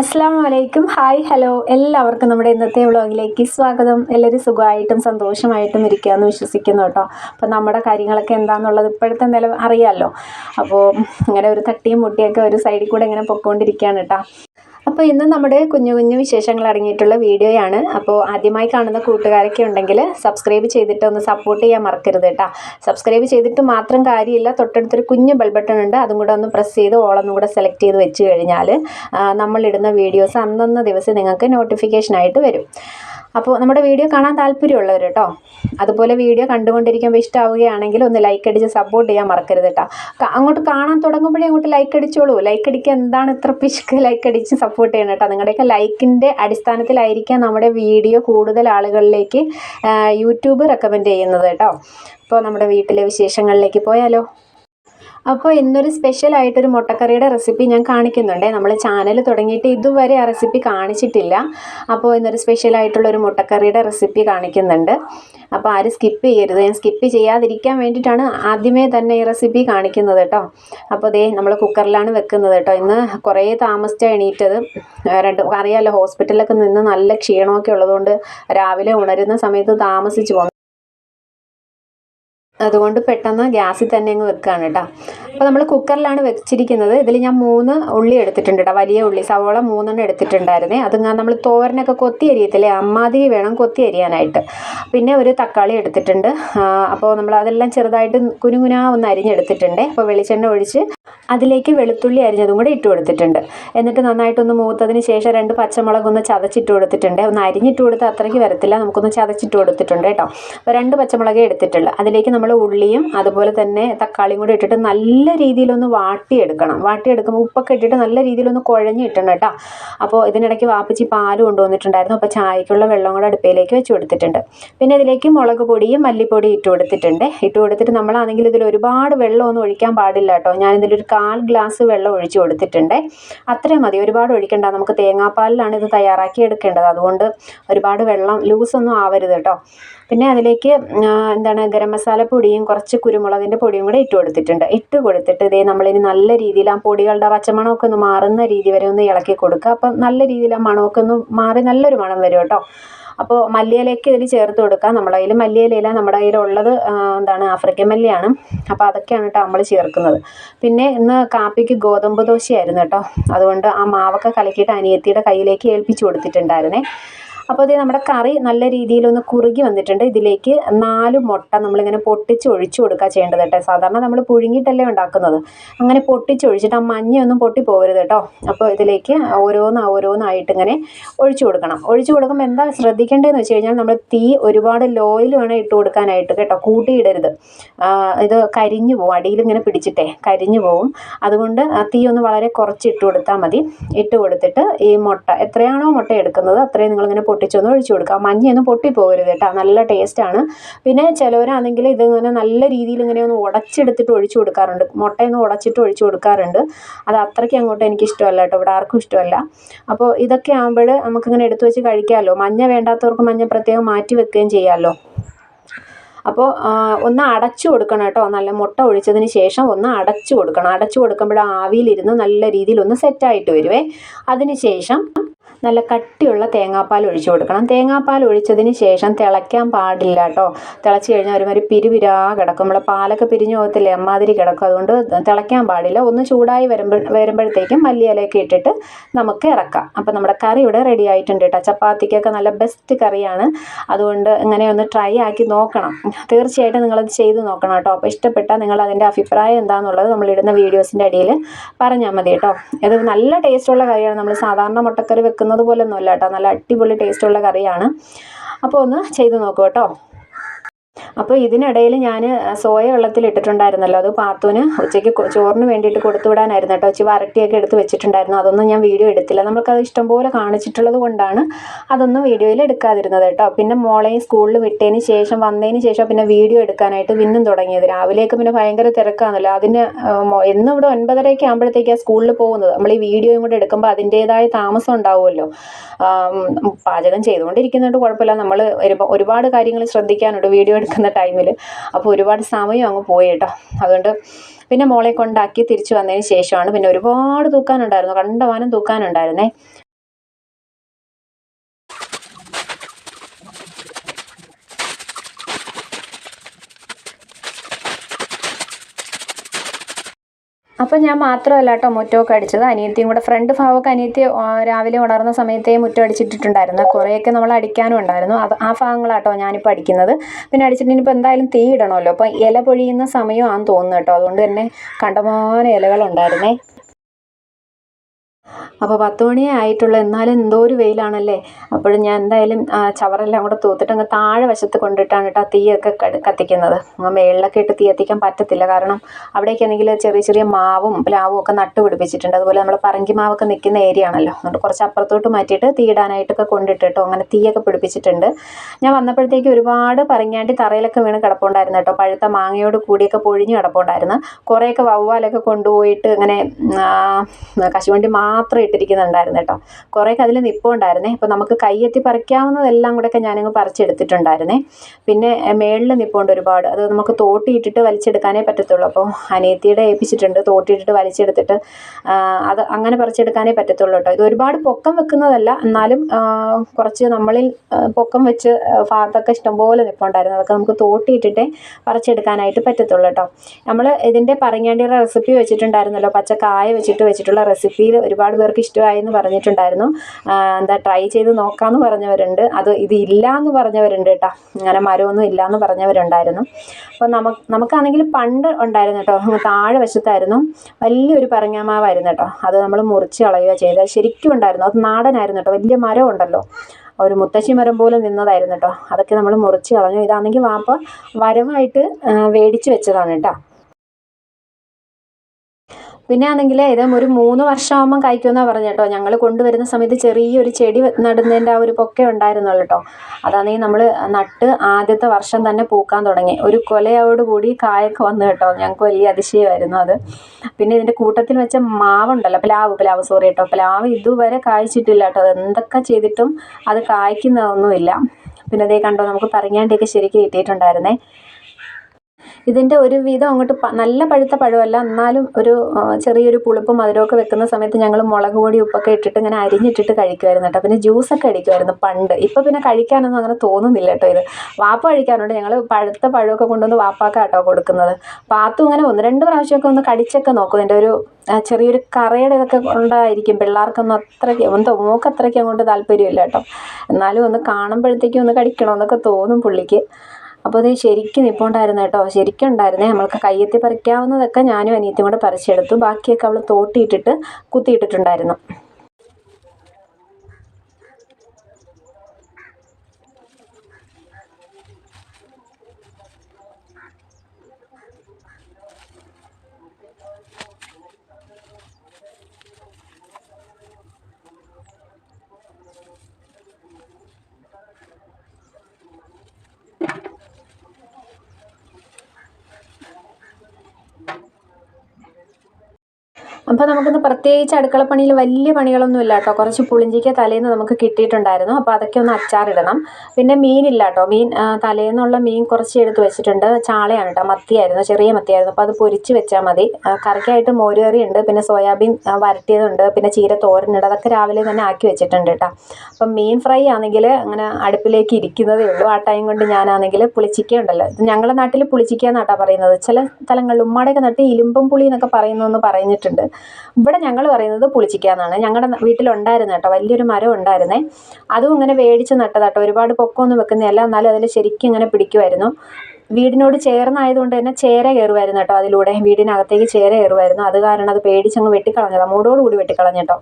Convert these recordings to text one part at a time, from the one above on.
അസ്സാം വലൈക്കും hi hello. എല്ലാവർക്കും നമ്മുടെ ഇന്നത്തെ വ്ളോഗിലേക്ക് സ്വാഗതം. എല്ലാവരും സുഖമായിട്ടും സന്തോഷമായിട്ടും ഇരിക്കുകയെന്ന് വിശ്വസിക്കുന്നു കേട്ടോ. അപ്പോൾ നമ്മുടെ കാര്യങ്ങളൊക്കെ എന്താണെന്നുള്ളത് ഇപ്പോഴത്തെ നില അറിയാമല്ലോ അപ്പോൾ ഇങ്ങനെ ഒരു തട്ടിയും മുട്ടിയൊക്കെ ഒരു സൈഡിൽ കൂടെ ഇങ്ങനെ പൊക്കോണ്ടിരിക്കുകയാണ് കേട്ടോ. അപ്പോൾ ഇന്ന് നമ്മുടെ കുഞ്ഞു കുഞ്ഞു വിശേഷങ്ങൾ അടങ്ങിയിട്ടുള്ള വീഡിയോയാണ്. അപ്പോൾ ആദ്യമായി കാണുന്ന കൂട്ടുകാരൊക്കെ ഉണ്ടെങ്കിൽ സബ്സ്ക്രൈബ് ചെയ്തിട്ട് ഒന്ന് സപ്പോർട്ട് ചെയ്യാൻ മറക്കരുത് കേട്ടോ. സബ്സ്ക്രൈബ് ചെയ്തിട്ട് മാത്രം കാര്യമില്ല തൊട്ടടുത്തൊരു കുഞ്ഞു ബെൽ ബട്ടൺ ഉണ്ട്. അതും കൂടെ ഒന്ന് പ്രസ് ചെയ്ത് ഓളൊന്നും കൂടെ സെലക്ട് ചെയ്ത് വെച്ച് കഴിഞ്ഞാൽ നമ്മളിടുന്ന വീഡിയോസ് അന്നന്ന ദിവസം നിങ്ങൾക്ക് നോട്ടിഫിക്കേഷനായിട്ട് വരും. അപ്പോൾ നമ്മുടെ വീഡിയോ കാണാൻ താല്പര്യമുള്ളവർ കേട്ടോ അതുപോലെ വീഡിയോ കണ്ടുകൊണ്ടിരിക്കുമ്പോൾ ഇഷ്ടമാവുകയാണെങ്കിൽ ഒന്ന് ലൈക്ക് അടിച്ച് സപ്പോർട്ട് ചെയ്യാൻ മറക്കരുത് കേട്ടോ അങ്ങോട്ട് കാണാൻ തുടങ്ങുമ്പോഴേ അങ്ങോട്ട് ലൈക്ക് അടിച്ചോളൂ. ലൈക്ക് അടിക്കുക എന്താണ് ഇത്ര പിശുക്ക്? ലൈക്ക് അടിച്ച് സപ്പോർട്ട് ചെയ്യണം കേട്ടോ നിങ്ങളുടെയൊക്കെ ലൈക്കിന്റെ അടിസ്ഥാനത്തിലായിരിക്കാം നമ്മുടെ വീഡിയോ കൂടുതൽ ആളുകളിലേക്ക് യൂട്യൂബ് റെക്കമെൻഡ് ചെയ്യുന്നത് കേട്ടോ അപ്പോൾ നമ്മുടെ വീട്ടിലെ വിശേഷങ്ങളിലേക്ക് പോയാലോ? അപ്പോൾ ഇന്നൊരു സ്പെഷ്യൽ ആയിട്ടൊരു മുട്ടക്കറിയുടെ റെസിപ്പി ഞാൻ കാണിക്കുന്നുണ്ട്. നമ്മൾ ചാനൽ തുടങ്ങിയിട്ട് ഇതുവരെ ആ റെസിപ്പി കാണിച്ചിട്ടില്ല. അപ്പോൾ ഇന്നൊരു സ്പെഷ്യൽ ആയിട്ടുള്ളൊരു മുട്ടക്കറിയുടെ റെസിപ്പി കാണിക്കുന്നുണ്ട്. അപ്പോൾ ആരും സ്കിപ്പ് ചെയ്യരുത്. ഞാൻ സ്കിപ്പ് ചെയ്യാതിരിക്കാൻ വേണ്ടിയിട്ടാണ് ആദ്യമേ തന്നെ ഈ റെസിപ്പി കാണിക്കുന്നത് കേട്ടോ. അപ്പോൾ ദേ നമ്മൾ കുക്കറിലാണ് വെക്കുന്നത് കേട്ടോ. ഇന്ന് കുറേ താമസിച്ചാണ് എണീറ്റത്. രണ്ട് അറിയാമല്ലോ ഹോസ്പിറ്റലിലൊക്കെ നിന്ന് നല്ല ക്ഷീണമൊക്കെ ഉള്ളതുകൊണ്ട് രാവിലെ ഉണരുന്ന സമയത്ത് താമസിച്ച് അതുകൊണ്ട് പെട്ടെന്ന് ഗ്യാസിൽ തന്നെ അങ്ങ് വെക്കുകയാണ് കേട്ടോ അപ്പോൾ നമ്മൾ കുക്കറിലാണ് വെച്ചിരിക്കുന്നത്. ഇതിൽ ഞാൻ മൂന്ന് ഉള്ളി എടുത്തിട്ടുണ്ട് കേട്ടോ വലിയ ഉള്ളി സവോള മൂന്നെണ്ണം എടുത്തിട്ടുണ്ടായിരുന്നേ. അത് നമ്മൾ തോരനൊക്കെ കൊത്തി അരിയത്തില്ലേ? അമ്മാതിരി വേണം കൊത്തി അരിയാനായിട്ട്. പിന്നെ ഒരു തക്കാളി എടുത്തിട്ടുണ്ട്. അപ്പോൾ നമ്മൾ അതെല്ലാം ചെറുതായിട്ട് കുനുകുനാ ഒന്ന് അരിഞ്ഞെടുത്തിട്ടുണ്ട്. അപ്പോൾ വെളിച്ചെണ്ണ ഒഴിച്ച് അതിലേക്ക് വെളുത്തുള്ളി അരിഞ്ഞതും കൂടെ ഇട്ട് കൊടുത്തിട്ടുണ്ട്. എന്നിട്ട് നന്നായിട്ടൊന്ന് മൂത്തതിന് ശേഷം രണ്ട് പച്ചമുളക് ഒന്ന് ചതച്ചിട്ട് കൊടുത്തിട്ടുണ്ട്. ഒന്ന് അരിഞ്ഞിട്ട് കൊടുത്താൽ അത്രയ്ക്ക് വരത്തില്ല. നമുക്കൊന്ന് ചതച്ചിട്ട് കൊടുത്തിട്ടുണ്ട് കേട്ടോ. അപ്പോൾ രണ്ട് പച്ചമുളകേ എടുത്തിട്ടുള്ളൂ. അതിലേക്ക് നമ്മൾ ഉള്ളിയും അതുപോലെ തന്നെ തക്കാളിയും കൂടി ഇട്ടിട്ട് നല്ല രീതിയിലൊന്ന് വാട്ടിയെടുക്കണം. വാട്ടിയെടുക്കുമ്പോൾ ഉപ്പൊക്കെ ഇട്ടിട്ട് നല്ല രീതിയിലൊന്ന് കുഴഞ്ഞ് കിട്ടണം കേട്ടോ. അപ്പോൾ ഇതിനിടയ്ക്ക് വാപ്പിച്ചി പാൽ കൊണ്ടുവന്നിട്ടുണ്ടായിരുന്നു. അപ്പോൾ ചായക്കുള്ള വെള്ളം കൂടെ അടുപ്പയിലേക്ക് വെച്ച് കൊടുത്തിട്ടുണ്ട്. പിന്നെ അതിലേക്ക് മുളക് പൊടിയും മല്ലിപ്പൊടിയും ഇട്ട് കൊടുത്തിട്ടുണ്ട്. ഇട്ട് കൊടുത്തിട്ട് നമ്മളാണെങ്കിൽ ഇതിൽ ഒരുപാട് വെള്ളമൊന്നും ഒഴിക്കാൻ പാടില്ല കേട്ടോ. ഞാനിതിലൊരു കാൽ ഗ്ലാസ് വെള്ളം ഒഴിച്ച് കൊടുത്തിട്ടുണ്ട്. അത്രയും മതി. ഒരുപാട് ഒഴിക്കേണ്ട. നമുക്ക് തേങ്ങാപ്പാലിലാണ് ഇത് തയ്യാറാക്കി എടുക്കേണ്ടത് അതുകൊണ്ട് ഒരുപാട് വെള്ളം ലൂസൊന്നും ആവരുത് കേട്ടോ. പിന്നെ അതിലേക്ക് എന്താണ് ഗരം മസാല പൊടിയും കുറച്ച് കുരുമുളകിന്റെ പൊടിയും കൂടെ ഇട്ട് കൊടുത്തിട്ടുണ്ട്. ഇട്ട് കൊടുത്തിട്ട് ഇതേ നമ്മളിനി നല്ല രീതിയിൽ ആ പൊടികളുടെ പച്ചമണമൊക്കെ ഒന്ന് മാറുന്ന രീതി വരെ ഒന്ന് ഇളക്കി കൊടുക്കുക. അപ്പം നല്ല രീതിയിൽ ആ മണമൊക്കെ ഒന്ന് മാറി നല്ലൊരു മണം വരും കേട്ടോ. അപ്പോൾ മല്ലിയിലേക്ക് ഇതിൽ ചേർത്ത് കൊടുക്കാം. നമ്മുടെ കയ്യിൽ മല്ലിയിലയില നമ്മുടെ കയ്യിലുള്ളത് എന്താണ് ആഫ്രിക്കൻ മല്ലിയാണ്. അപ്പോൾ അതൊക്കെയാണ് കേട്ടോ നമ്മൾ ചേർക്കുന്നത്. പിന്നെ ഇന്ന് കാപ്പിക്ക് ഗോതമ്പ് ദോശയായിരുന്നു കേട്ടോ അതുകൊണ്ട് ആ മാവൊക്കെ കലക്കിയിട്ട് അനിയത്തിയുടെ കയ്യിലേക്ക് ഏൽപ്പിച്ചു കൊടുത്തിട്ടുണ്ടായിരുന്നേ. അപ്പോൾ ഇത് നമ്മുടെ കറി നല്ല രീതിയിലൊന്ന് കുറുകി വന്നിട്ടുണ്ട്. ഇതിലേക്ക് നാല് മുട്ട നമ്മളിങ്ങനെ പൊട്ടിച്ച് ഒഴിച്ചു കൊടുക്കുക ചെയ്യേണ്ടത് കേട്ടോ. സാധാരണ നമ്മൾ പുഴുങ്ങിയിട്ടല്ലേ ഉണ്ടാക്കുന്നത്. അങ്ങനെ പൊട്ടിച്ചൊഴിച്ചിട്ട് ആ മഞ്ഞയൊന്നും പൊട്ടി പോകരുത് കേട്ടോ. അപ്പോൾ ഇതിലേക്ക് ഓരോന്ന് ഓരോന്നായിട്ട് ഇങ്ങനെ ഒഴിച്ചു കൊടുക്കണം. ഒഴിച്ചു കൊടുക്കുമ്പോൾ എന്താ ശ്രദ്ധിക്കേണ്ടതെന്ന് വെച്ച് കഴിഞ്ഞാൽ നമ്മൾ തീ ഒരുപാട് ലോയിൽ വേണം ഇട്ട് കൊടുക്കാനായിട്ട് കേട്ടോ. കൂട്ടിയിടരുത്. ഇത് കരിഞ്ഞു പോകും അടിയിൽ ഇങ്ങനെ പിടിച്ചിട്ടേ കരിഞ്ഞു പോകും അതുകൊണ്ട് ആ തീ ഒന്ന് വളരെ കുറച്ച് ഇട്ട് കൊടുത്താൽ മതി. ഇട്ട് കൊടുത്തിട്ട് ഈ മുട്ട എത്രയാണോ മുട്ട എടുക്കുന്നത് അത്രയും നിങ്ങളിങ്ങനെ പൊട്ടിച്ചൊന്ന് ഒഴിച്ചു കൊടുക്കുക മഞ്ഞയൊന്നും പൊട്ടിപ്പോകരുത് കേട്ടോ. നല്ല ടേസ്റ്റാണ് പിന്നെ ചിലവരാണെങ്കിൽ ഇതിങ്ങനെ നല്ല രീതിയിൽ ഇങ്ങനെ ഒന്ന് ഉടച്ചെടുത്തിട്ട് ഒഴിച്ചു കൊടുക്കാറുണ്ട്. മുട്ടയൊന്ന് ഉടച്ചിട്ട് ഒഴിച്ചു കൊടുക്കാറുണ്ട്. അത് അത്രയ്ക്ക് അങ്ങോട്ട് എനിക്ക് ഇഷ്ടമല്ല കേട്ടോ. ഇവിടെ ആർക്കും ഇഷ്ടമല്ല. അപ്പോൾ ഇതൊക്കെ ആകുമ്പോൾ നമുക്കിങ്ങനെ എടുത്തു വെച്ച് കഴിക്കാമല്ലോ. മഞ്ഞ വേണ്ടാത്തവർക്ക് മഞ്ഞ പ്രത്യേകം മാറ്റി വെക്കുകയും ചെയ്യാമല്ലോ. അപ്പോൾ ഒന്ന് അടച്ചു കൊടുക്കണം കേട്ടോ. നല്ല മുട്ട ഒഴിച്ചതിന് ശേഷം ഒന്ന് അടച്ചു കൊടുക്കണം. അടച്ചു കൊടുക്കുമ്പോൾ ആവിയിലിരുന്ന് നല്ല രീതിയിൽ ഒന്ന് സെറ്റായിട്ട് വരുവേ. അതിന് ശേഷം നല്ല കട്ടിയുള്ള തേങ്ങാപ്പാൽ ഒഴിച്ചു കൊടുക്കണം. തേങ്ങാപ്പാൽ ഒഴിച്ചതിന് ശേഷം തിളയ്ക്കാൻ പാടില്ല കേട്ടോ. തിളച്ച് കഴിഞ്ഞാൽ ഒരുമാതിരി പിരിവിരാ കിടക്കും. നമ്മളെ പാലൊക്കെ പിരിഞ്ഞു പോകത്തില്ലേ? അമ്മാതിരി കിടക്കും. അതുകൊണ്ട് തിളയ്ക്കാൻ പാടില്ല. ഒന്ന് ചൂടായി വരുമ്പോൾ വരുമ്പോഴത്തേക്കും മല്ലിയിലയൊക്കെ ഇട്ടിട്ട് നമുക്ക് ഇറക്കാം. അപ്പോൾ നമ്മുടെ കറി ഇവിടെ റെഡി ആയിട്ടുണ്ട് കേട്ടോ. ചപ്പാത്തിക്കൊക്കെ നല്ല ബെസ്റ്റ് കറിയാണ്. അതുകൊണ്ട് ഇങ്ങനെ ഒന്ന് ട്രൈ ആക്കി നോക്കണം. തീർച്ചയായിട്ടും നിങ്ങളത് ചെയ്ത് നോക്കണം കേട്ടോ. അപ്പോൾ ഇഷ്ടപ്പെട്ടാൽ നിങ്ങൾ അതിന്റെ അഭിപ്രായം എന്താണെന്നുള്ളത് നമ്മളിടുന്ന വീഡിയോസിന്റെ അടിയിൽ പറഞ്ഞാൽ മതി കേട്ടോ. ഇത് നല്ല ടേസ്റ്റുള്ള കറിയാണ്. നമ്മൾ സാധാരണ മുട്ടക്കറി വെക്കുന്നത് വെക്കുന്നത് പോലെ ഒന്നുമല്ല കേട്ടോ. നല്ല അടിപൊളി ടേസ്റ്റുള്ള കറിയാണ്. അപ്പോൾ ഒന്ന് ചെയ്ത് നോക്കൂ കേട്ടോ. അപ്പോൾ ഇതിനിടയിൽ ഞാൻ സോയ വെള്ളത്തിൽ ഇട്ടിട്ടുണ്ടായിരുന്നല്ലോ. അത് പാത്തുവിന് ഉച്ചയ്ക്ക് ചോറിന് വേണ്ടിയിട്ട് കൊടുത്തു വിടാനായിരുന്നു കേട്ടോ. ഉച്ച വരട്ടിയൊക്കെ എടുത്ത് വെച്ചിട്ടുണ്ടായിരുന്നു. അതൊന്നും ഞാൻ വീഡിയോ എടുത്തില്ല. നമുക്കത് ഇഷ്ടംപോലെ കാണിച്ചിട്ടുള്ളത് കൊണ്ടാണ് അതൊന്നും വീഡിയോയിൽ എടുക്കാതിരുന്നത് കേട്ടോ. പിന്നെ മോളെയും സ്കൂളിൽ വിട്ടതിന് ശേഷം വന്നതിന് ശേഷം പിന്നെ വീഡിയോ എടുക്കാനായിട്ട് പിന്നും തുടങ്ങിയത്. രാവിലെയൊക്കെ പിന്നെ ഭയങ്കര തിരക്കാണല്ലോ. അതിന് എന്നും ഇവിടെ ഒൻപതരയൊക്കെ ആകുമ്പോഴത്തേക്കാണ് സ്കൂളിൽ പോകുന്നത്. നമ്മൾ ഈ വീഡിയോയും കൂടെ എടുക്കുമ്പോൾ അതിന്റേതായ താമസം ഉണ്ടാവുമല്ലോ. പാചകം ചെയ്തുകൊണ്ടിരിക്കുന്നതുകൊണ്ട് കുഴപ്പമില്ല. നമ്മൾ ഒരുപാട് കാര്യങ്ങൾ ശ്രദ്ധിക്കാനുണ്ട് വീഡിയോ എടുക്കുന്ന ടൈമിൽ അപ്പോൾ ഒരുപാട് സമയം അങ്ങ് പോയി കേട്ടോ. അതുകൊണ്ട് പിന്നെ മോളെ കൊണ്ടാക്കി തിരിച്ചു വന്നതിന് ശേഷമാണ് പിന്നെ ഒരുപാട് തൂക്കാനുണ്ടായിരുന്നു. കണ്ടമാനം തൂക്കാനുണ്ടായിരുന്നേ. അപ്പം ഞാൻ മാത്രമല്ല കേട്ടോ മുറ്റമൊക്കെ അടിച്ചത്. അനിയത്തിയും കൂടെ ഫ്രണ്ട് ഭാഗമൊക്കെ അനിയത്തി രാവിലെ ഉണർന്ന സമയത്തേ മുറ്റം അടിച്ചിട്ടിട്ടുണ്ടായിരുന്നു. കുറേയൊക്കെ നമ്മൾ അടിക്കാനും ഉണ്ടായിരുന്നു. അത് ആ ഭാഗങ്ങളാട്ടോ ഞാനിപ്പോൾ അടിക്കുന്നത്. പിന്നെ അടിച്ചിട്ട് ഇനിയിപ്പോൾ എന്തായാലും തീ ഇടണമല്ലോ. അപ്പോൾ ഇല പൊഴിയുന്ന സമയമാണെന്ന് തോന്നുന്നു കേട്ടോ. അതുകൊണ്ട് തന്നെ കണ്ടമാനം ഇലകളുണ്ടായിരുന്നേ അപ്പോൾ പത്ത് മണിയേ ആയിട്ടുള്ളൂ. എന്നാലും എന്തോ ഒരു വെയിലാണല്ലേ? അപ്പോഴും ഞാൻ എന്തായാലും ചവറെല്ലാം കൂടെ തൂത്തിട്ട് അങ്ങ് താഴെ വശത്ത് കൊണ്ടിട്ടാണ് കേട്ടോ തീയൊക്കെ കത്തിക്കുന്നത്. മേളിലൊക്കെ ഇട്ട് തീ എത്തിക്കാൻ പറ്റത്തില്ല. കാരണം അവിടേക്കാണെങ്കിൽ ചെറിയ ചെറിയ മാവും പ്ലാവും ഒക്കെ നട്ട് പിടിപ്പിച്ചിട്ടുണ്ട്. അതുപോലെ നമ്മൾ പറങ്കി മാവൊക്കെ നിൽക്കുന്ന ഏരിയ ആണല്ലോ. അതുകൊണ്ട് കുറച്ച് അപ്പുറത്തോട്ട് മാറ്റിയിട്ട് തീ ഇടാനായിട്ടൊക്കെ കൊണ്ടിട്ടിട്ടോ അങ്ങനെ തീയൊക്കെ പിടിപ്പിച്ചിട്ടുണ്ട്. ഞാൻ വന്നപ്പോഴത്തേക്ക് ഒരുപാട് പറങ്ങാണ്ടി തറയിലൊക്കെ വീണ് കിടപ്പുണ്ടായിരുന്നു കേട്ടോ. പഴുത്ത മാങ്ങയോട് കൂടിയൊക്കെ പൊഴിഞ്ഞ് കിടപ്പുണ്ടായിരുന്നു. കുറേയൊക്കെ വവ്വാലൊക്കെ കൊണ്ടുപോയിട്ട് ഇങ്ങനെ കശുവണ്ടി മാത്രം ഇട്ടിരിക്കുന്നുണ്ടായിരുന്നു കേട്ടോ. കുറേ അതിൽ നിപ്പുണ്ടായിരുന്നേ. അപ്പോൾ നമുക്ക് കയ്യെത്തി പറിക്കാവുന്നതെല്ലാം കൂടെയൊക്കെ ഞാനങ്ങ് പറിച്ചെടുത്തിട്ടുണ്ടായിരുന്നേ. പിന്നെ മേളിൽ നിപ്പുണ്ട് ഒരുപാട്. അത് നമുക്ക് തോട്ടിയിട്ടിട്ട് വലിച്ചെടുക്കാനേ പറ്റത്തുള്ളൂ. അപ്പോൾ അനിയത്തിയുടെ ഏൽപ്പിച്ചിട്ടുണ്ട് തോട്ടിയിട്ടിട്ട് വലിച്ചെടുത്തിട്ട് അത് അങ്ങനെ പറിച്ചെടുക്കാനേ പറ്റത്തുള്ളൂ കേട്ടോ. ഇത് ഒരുപാട് പൊക്കം വെക്കുന്നതല്ല. എന്നാലും കുറച്ച് നമ്മളിൽ പൊക്കം വെച്ച് ഭാഗത്തൊക്കെ ഇഷ്ടംപോലെ നിപ്പുണ്ടായിരുന്നു. അതൊക്കെ നമുക്ക് തോട്ടിയിട്ടിട്ടേ പറിച്ചെടുക്കാനായിട്ട് പറ്റത്തുള്ളൂ കേട്ടോ. നമ്മൾ ഇതിന്റെ പറങ്ങേണ്ടിയുടെ റെസിപ്പി വെച്ചിട്ടുണ്ടായിരുന്നല്ലോ. പച്ചക്കായ വെച്ചിട്ട് വെച്ചിട്ടുള്ള റെസിപ്പിയിൽ ഒരുപാട് പേർക്ക് ഇഷ്ടമായി എന്ന് പറഞ്ഞിട്ടുണ്ടായിരുന്നു എന്താ ട്രൈ ചെയ്ത് നോക്കാമെന്ന് പറഞ്ഞവരുണ്ട്. അത് ഇത് എന്ന് പറഞ്ഞവരുണ്ട് കേട്ടോ. അങ്ങനെ മരമൊന്നും ഇല്ല എന്ന് പറഞ്ഞവരുണ്ടായിരുന്നു. അപ്പോൾ നമുക്ക് നമുക്കാണെങ്കിൽ പണ്ട് ഉണ്ടായിരുന്നു കേട്ടോ. താഴെ വശത്തായിരുന്നു. വലിയൊരു പറങ്ങാമാവായിരുന്നു കേട്ടോ. അത് നമ്മൾ മുറിച്ച് കളയുക ചെയ്തത്. ശരിക്കും ഉണ്ടായിരുന്നു. അത് നാടനായിരുന്നു കേട്ടോ. വലിയ മരം ഉണ്ടല്ലോ. ഒരു മുത്തശ്ശി മരം പോലും നിന്നതായിരുന്നു കേട്ടോ. അതൊക്കെ നമ്മൾ മുറിച്ച് കളഞ്ഞു. ഇതാണെങ്കിൽ വാപ്പ വരവായിട്ട് വേടിച്ച് വെച്ചതാണ് കേട്ടോ. പിന്നെ ആണെങ്കിൽ ഇത് ഒരു മൂന്ന് വർഷമാകുമ്പം കായ്ക്കുമെന്നാണ് പറഞ്ഞത് കേട്ടോ. ഞങ്ങൾ കൊണ്ടുവരുന്ന സമയത്ത് ചെറിയൊരു ചെടി നടുന്നതിന്റെ ആ ഒരു പൊക്കെ ഉണ്ടായിരുന്നുള്ളൂ കേട്ടോ. അതാണെങ്കിൽ നമ്മൾ നട്ട് ആദ്യത്തെ വർഷം തന്നെ പൂക്കാൻ തുടങ്ങി. ഒരു കൊലയോട് കൂടി കായൊക്കെ വന്നു കേട്ടോ. ഞങ്ങൾക്ക് വലിയ അതിശയമായിരുന്നു അത്. പിന്നെ ഇതിന്റെ കൂട്ടത്തിൽ വെച്ച മാവുണ്ടല്ലോ പ്ലാവ് പ്ലാവ് സോറി കേട്ടോ. പ്ലാവ് ഇതുവരെ കായ്ച്ചിട്ടില്ല കേട്ടോ. എന്തൊക്കെ ചെയ്തിട്ടും അത് കായ്ക്കുന്നതൊന്നുമില്ല. പിന്നെ അതേ കണ്ടോ നമുക്ക് പറങ്ങാണ്ടിയൊക്കെ ശരിക്കും കിട്ടിയിട്ടുണ്ടായിരുന്നേ. ഇതിന്റെ ഒരു വിധം അങ്ങോട്ട് നല്ല പഴുത്ത പഴമല്ല എന്നാലും ഒരു ചെറിയൊരു പുളിപ്പും മധുരമൊക്കെ വെക്കുന്ന സമയത്ത് ഞങ്ങൾ മുളക് പൊടി ഉപ്പൊക്കെ ഇട്ടിട്ട് ഇങ്ങനെ അരിഞ്ഞിട്ടിട്ട് കഴിക്കുമായിരുന്നു കേട്ടോ. പിന്നെ ജ്യൂസൊക്കെ അടിക്കുമായിരുന്നു പണ്ട്. ഇപ്പോൾ പിന്നെ കഴിക്കാനൊന്നും അങ്ങനെ തോന്നുന്നില്ല കേട്ടോ ഇത്. വാപ്പ കഴിക്കാനുണ്ട് ഞങ്ങൾ പഴുത്ത പഴമൊക്കെ കൊണ്ടുവന്ന് വാപ്പാക്ക കേട്ടോ കൊടുക്കുന്നത്. പാത്തും ഇങ്ങനെ ഒന്ന് രണ്ട് പ്രാവശ്യമൊക്കെ ഒന്ന് കടിച്ചൊക്കെ നോക്കും. ഇതിന്റെ ഒരു ചെറിയൊരു കറയുടെ ഇതൊക്കെ ഉണ്ടായിരിക്കും. പിള്ളേർക്കൊന്നും അത്രയ്ക്ക് എന്തോ മൂക്ക് അത്രയ്ക്ക് അങ്ങോട്ട് താല്പര്യമില്ല കേട്ടോ. എന്നാലും ഒന്ന് കാണുമ്പോഴത്തേക്കും ഒന്ന് കടിക്കണമെന്നൊക്കെ തോന്നും പുള്ളിക്ക്. അപ്പോൾ അത് ശരിക്കും നിപ്പോണ്ടായിരുന്നു കേട്ടോ ശരിക്കും ഉണ്ടായിരുന്നേ. നമ്മൾക്ക് കയ്യെത്തി പറിക്കാവുന്നതൊക്കെ ഞാനും അനിയത്തിയും കൂടെ പറിച്ചെടുത്തു. ബാക്കിയൊക്കെ അവൾ തോട്ടിയിട്ടിട്ട് കുത്തിയിട്ടിട്ടുണ്ടായിരുന്നു. അപ്പോൾ നമുക്കിന്ന് പ്രത്യേകിച്ച് അടുക്കളപ്പണിയിൽ വലിയ പണികളൊന്നും ഇല്ല കേട്ടോ. കുറച്ച് പുളിഞ്ചിക്ക തലേന്ന് നമുക്ക് കിട്ടിയിട്ടുണ്ടായിരുന്നു. അപ്പോൾ അതൊക്കെ ഒന്ന് അച്ചാറിടണം. പിന്നെ മീനില്ല കേട്ടോ. മീൻ തലേന്നുള്ള മീൻ കുറച്ച് എടുത്ത് വെച്ചിട്ടുണ്ട്. ചാളയാണ് കേട്ടോ. മത്തിയായിരുന്നു. ചെറിയ മത്തിയായിരുന്നു. അപ്പോൾ അത് പൊരിച്ച് വെച്ചാൽ മതി. കറിക്കായിട്ട് മോരുകറി ഉണ്ട്. പിന്നെ സോയാബീൻ വരട്ടിയതുണ്ട്. പിന്നെ ചീര തോരനുണ്ട്. അതൊക്കെ രാവിലെ തന്നെ ആക്കി വെച്ചിട്ടുണ്ട് കേട്ടോ. അപ്പം മീൻ ഫ്രൈ ആണെങ്കിൽ അങ്ങനെ അടുപ്പിലേക്ക് ഇരിക്കുന്നതേ ഉള്ളൂ. ആ ടൈം കൊണ്ട് ഞാനാണെങ്കിൽ പുളിച്ചിക്ക ഉണ്ടല്ലോ. ഇത് ഞങ്ങളുടെ നാട്ടിൽ പുളിച്ചിക്ക എന്നാട്ടാ പറയുന്നത്. ചില സ്ഥലങ്ങളിൽ ഉമ്മാടെയൊക്കെ നാട്ടിൽ ഇലുമ്പം പുളി എന്നൊക്കെ പറയുന്നതെന്ന് പറഞ്ഞിട്ടുണ്ട്. ഇവിടെ ഞങ്ങൾ പറയുന്നത് പുളിച്ചിക്ക എന്നാണ് ഞങ്ങളുടെ വീട്ടിലുണ്ടായിരുന്നു കേട്ടോ വലിയൊരു മരം ഉണ്ടായിരുന്നേ. അതും ഇങ്ങനെ വേടിച്ച് നട്ടത് നട്ടതാട്ടോ ഒരുപാട് പൊക്കമൊന്നും വെക്കുന്നതല്ല എന്നാലും അതിൽ ശരിക്കും ഇങ്ങനെ പിടിക്കുമായിരുന്നു വീടിനോട് ചേർന്നായതുകൊണ്ട് തന്നെ ചേര കയറുമായിരുന്നു കേട്ടോ അതിലൂടെ. വീടിനകത്തേക്ക് ചേര കയറുമായിരുന്നു അത് കാരണം അത് പേടിച്ചങ്ങ് വെട്ടിക്കളഞ്ഞതാണ് മൂടോടുകൂടി വെട്ടിക്കളഞ്ഞു കേട്ടോ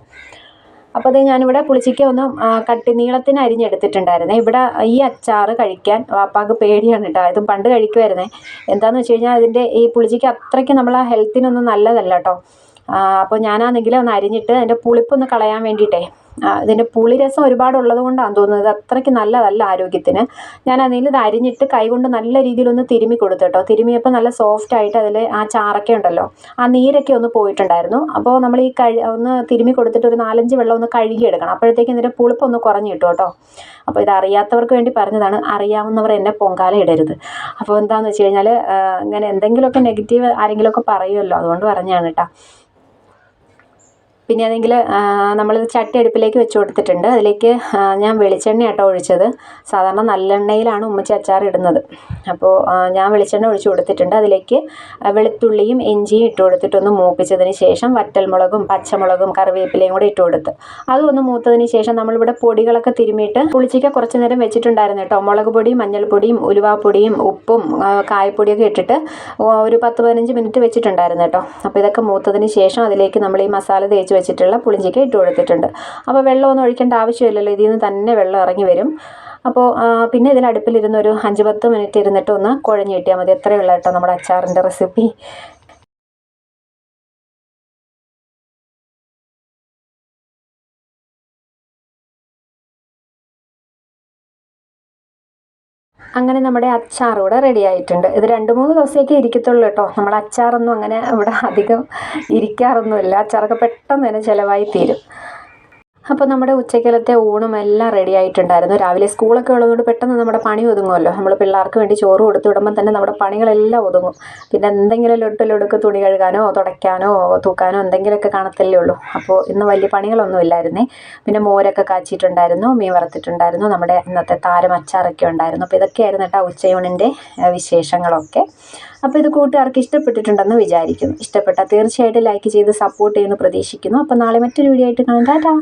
അപ്പോൾ അത് ഞാനിവിടെ പുളിച്ചിക്ക ഒന്ന് കട്ടി നീളത്തിന് അരിഞ്ഞെടുത്തിട്ടുണ്ടായിരുന്നേ. ഇവിടെ ഈ അച്ചാറ് കഴിക്കാൻ വാപ്പാക്ക് പേടിയാണ് കേട്ടോ ഇത് പണ്ട് കഴിക്കുമായിരുന്നേ എന്താണെന്ന് വെച്ച് കഴിഞ്ഞാൽ അതിന്റെ ഈ പുളിച്ചിക്ക അത്രയ്ക്ക് നമ്മളെ ഹെൽത്തിനൊന്നും നല്ലതല്ല കേട്ടോ അപ്പോൾ ഞാനാണെങ്കിൽ ഒന്ന് അരിഞ്ഞിട്ട് അതിന്റെ പുളിപ്പൊന്ന് കളയാൻ വേണ്ടിയിട്ടേ. ഇതിന്റെ പുളിരസം ഒരുപാട് ഉള്ളത് കൊണ്ടാണ് തോന്നുന്നത് അത്രയ്ക്ക് നല്ലതല്ല ആരോഗ്യത്തിന്. ഞാൻ ഇത് അരിഞ്ഞിട്ട് കൈകൊണ്ട് നല്ല രീതിയിലൊന്ന് തിരുമ്മി കൊടുത്തു കേട്ടോ തിരുമ്മിയപ്പോൾ നല്ല സോഫ്റ്റ് ആയിട്ട് അതിൽ ആ ചാറൊക്കെ ഉണ്ടല്ലോ. ആ നീരൊക്കെ ഒന്ന് പോയിട്ടുണ്ടായിരുന്നു. അപ്പോൾ നമ്മൾ ഈ കഴി ഒന്ന് തിരുമ്മി കൊടുത്തിട്ട് ഒരു നാലഞ്ച് വെള്ളം ഒന്ന് കഴുകിയെടുക്കണം. അപ്പോഴത്തേക്കും ഇതിന്റെ പുളിപ്പൊന്ന് കുറഞ്ഞു കിട്ടും കേട്ടോ അപ്പോൾ ഇത് അറിയാത്തവർക്ക് വേണ്ടി പറഞ്ഞതാണ്. അറിയാവുന്നവർ എന്നെ പൊങ്കാല ഇടരുത്. അപ്പോൾ എന്താണെന്ന് വെച്ച് കഴിഞ്ഞാൽ ഇങ്ങനെ എന്തെങ്കിലുമൊക്കെ നെഗറ്റീവ് ആരെങ്കിലുമൊക്കെ പറയുമല്ലോ. അതുകൊണ്ട് പറഞ്ഞാണ് കേട്ടോ. പിന്നെ അതെങ്കിൽ നമ്മൾ ചട്ടി അടുപ്പിലേക്ക് വെച്ച് കൊടുത്തിട്ടുണ്ട്. അതിലേക്ക് ഞാൻ വെളിച്ചെണ്ണ ആട്ടോ ഒഴിച്ചത്. സാധാരണ നല്ലെണ്ണയിലാണ് ഉമ്മച്ചി അച്ചാർ ഇടുന്നത്. അപ്പോൾ ഞാൻ വെളിച്ചെണ്ണ ഒഴിച്ച് കൊടുത്തിട്ടുണ്ട്. അതിലേക്ക് വെളുത്തുള്ളിയും ഇഞ്ചിയും ഇട്ട് കൊടുത്തിട്ടൊന്ന് മൂപ്പിച്ചതിന് ശേഷം വറ്റൽമുളകും പച്ചമുളകും കറിവേപ്പിലയും കൂടെ ഇട്ട് കൊടുത്ത്. അതും ഒന്ന് മൂത്തതിന് ശേഷം നമ്മളിവിടെ പൊടികളൊക്കെ തിരുമിയിട്ട് പുളിച്ചിക്ക കുറച്ച് നേരം വെച്ചിട്ടുണ്ടായിരുന്നു കേട്ടോ. മുളക് പൊടിയും മഞ്ഞൾപ്പൊടിയും ഉലുവാപ്പൊടിയും ഉപ്പും കായപ്പൊടിയൊക്കെ ഇട്ടിട്ട് ഒരു പത്ത് പതിനഞ്ച് മിനിറ്റ് വെച്ചിട്ടുണ്ടായിരുന്നു കേട്ടോ. അപ്പോൾ ഇതൊക്കെ മൂത്തതിന് ശേഷം അതിലേക്ക് നമ്മൾ ഈ മസാല തേച്ച് വെച്ചിട്ടുള്ള പുളിഞ്ചിക്ക ഇട്ട് കൊടുത്തിട്ടുണ്ട്. അപ്പോൾ വെള്ളമൊന്നും ഒഴിക്കേണ്ട ആവശ്യമില്ലല്ലോ ഇതിൽ നിന്ന് തന്നെ വെള്ളം ഇറങ്ങി വരും. അപ്പോൾ പിന്നെ ഇതിൽ അടുപ്പിലിരുന്ന് ഒരു അഞ്ച് പത്ത് മിനിറ്റ് ഇരുന്നിട്ട് ഒന്ന് കുഴഞ്ഞ് കിട്ടിയാൽ മതി. എത്രയുള്ള കേട്ടോ നമ്മുടെ അച്ചാറിന്റെ റെസിപ്പി അങ്ങനെ നമ്മുടെ അച്ചാർ ഇവിടെ റെഡി ആയിട്ടുണ്ട്. ഇത് രണ്ട് മൂന്ന് ദിവസമൊക്കെ ഇരിക്കത്തുള്ളൂ കേട്ടോ. നമ്മൾ അച്ചാറൊന്നും അങ്ങനെ ഇവിടെ അധികം ഇരിക്കാറൊന്നുമില്ല. അച്ചാറൊക്കെ പെട്ടെന്ന് തന്നെ ചിലവായി തീരും. അപ്പോൾ നമ്മുടെ ഉച്ചക്കലത്തെ ഊണും എല്ലാം റെഡി ആയിട്ടുണ്ടായിരുന്നു. രാവിലെ സ്കൂളൊക്കെ ഉള്ളതുകൊണ്ട് പെട്ടെന്ന് നമ്മുടെ പണി ഒതുങ്ങുമല്ലോ. നമ്മൾ പിള്ളേർക്ക് വേണ്ടി ചോറ് കൊടുത്തു വിടുമ്പോൾ തന്നെ നമ്മുടെ പണികളെല്ലാം ഒതുങ്ങും. പിന്നെ എന്തെങ്കിലും ലൊട്ട് ലൊടുക്ക് തുണി കഴുകാനോ തുടയ്ക്കാനോ തൂക്കാനോ എന്തെങ്കിലുമൊക്കെ കാണത്തല്ലേ ഉള്ളൂ. അപ്പോൾ ഇന്ന് വലിയ പണികളൊന്നും ഇല്ലായിരുന്നേ. പിന്നെ മോരൊക്കെ കാച്ചിട്ടുണ്ടായിരുന്നു മീൻ വറുത്തിട്ടുണ്ടായിരുന്നു നമ്മുടെ ഇന്നത്തെ താരം അച്ചാറൊക്കെ ഉണ്ടായിരുന്നു. അപ്പോൾ ഇതൊക്കെയായിരുന്നു കേട്ടോ ഉച്ചയൂണിന്റെ വിശേഷങ്ങളൊക്കെ. അപ്പോൾ ഇത് കൂട്ടുകാർക്ക് ഇഷ്ടപ്പെട്ടിട്ടുണ്ടെന്ന് വിചാരിക്കുന്നു. ഇഷ്ടപ്പെട്ടാൽ തീർച്ചയായിട്ടും ലൈക്ക് ചെയ്ത് സപ്പോർട്ട് ചെയ്യുമെന്ന് പ്രതീക്ഷിക്കുന്നു. അപ്പോൾ നാളെ മറ്റൊരു വീഡിയോ ആയിട്ട് കാണാം. ടാറ്റാ!